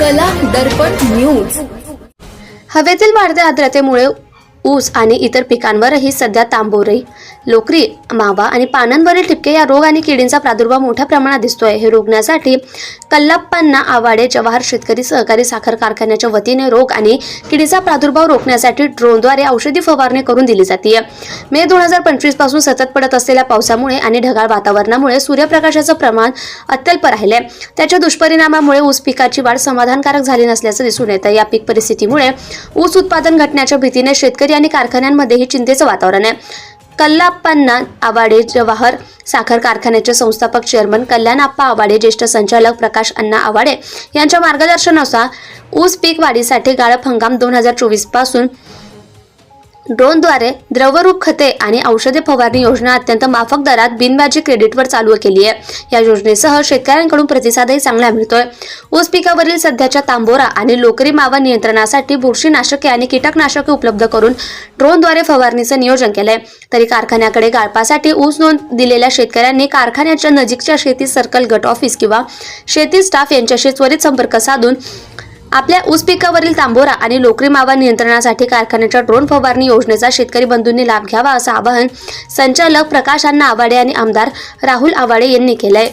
कला दर्पण न्यूज. हवेतील वाढत्या आर्द्रतेमुळे ऊस आणि इतर पिकांवरही सध्या तांबोरी लोकरी मावा आणि पानांवरील ठिपके या रोग आणि किडींचा प्रादुर्भाव मोठ्या प्रमाणात दिसतोय. हे रोखण्यासाठी कल्लाप्पांना आवाडे जवाहर शेतकरी सहकारी साखर कारखान्याच्या वतीने रोग आणि किडीचा प्रादुर्भाव रोखण्यासाठी ड्रोनद्वारे औषधी फवारणी करून दिली जाते मे दोन हजार पंचवीसपासून सतत पडत असलेल्या पावसामुळे आणि ढगाळ वातावरणामुळे सूर्यप्रकाशाचं प्रमाण अत्यल्प राहिले त्याच्या दुष्परिणामामुळे ऊस पिकाची वाढ समाधानकारक झाली नसल्याचं दिसून येतं या पीक परिस्थितीमुळे ऊस उत्पादन घटण्याच्या भीतीने शेतकरी आणि कारखान्यांमध्येही चिंतेचं वातावरण आहे. कल्लाप्पांना आवाडे जवाहर साखर कारखान्याचे संस्थापक चेअरमन कल्याणप्पा आवाडे ज्येष्ठ संचालक प्रकाश अण्णा आवाडे यांच्या मार्गदर्शनानुसार ऊस पीक वाढीसाठी गाळप हंगाम दोन हजार चोवीसपासून ड्रोनद्वारे द्रवरूप खते आणि औषधे फवारणी योजना अत्यंत माफक दरात बिनव्याजी क्रेडिटवर चालू केली आहे. या योजनेसह शेतकऱ्यांकडून प्रतिसादही चांगला मिळतोय. ऊस पिकावरील सध्याच्या तांबोरा आणि लोकरी मावा नियंत्रणासाठी बुरशीनाशके आणि कीटकनाशके उपलब्ध करून ड्रोनद्वारे फवारणीचं नियोजन केलंय. तरी कारखान्याकडे गाळपासाठी ऊस नोंद दिलेल्या शेतकऱ्यांनी कारखान्याच्या नजीकच्या शेती सर्कल गट ऑफिस किंवा शेती स्टाफ यांच्याशी त्वरित संपर्क साधून आपल्या ऊस पिकावरील तांबोरा आणि लोकरी मावा नियंत्रणासाठी कारखान्याच्या ड्रोन फवारणी योजनेचा शेतकरी बंधूंनी लाभ घ्यावा असं आवाहन संचालक प्रकाश अण्णा आवाडे आणि आमदार राहुल आवाडे यांनी केलंय.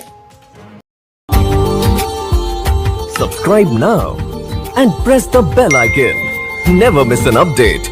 Subscribe now and press the bell icon never miss an update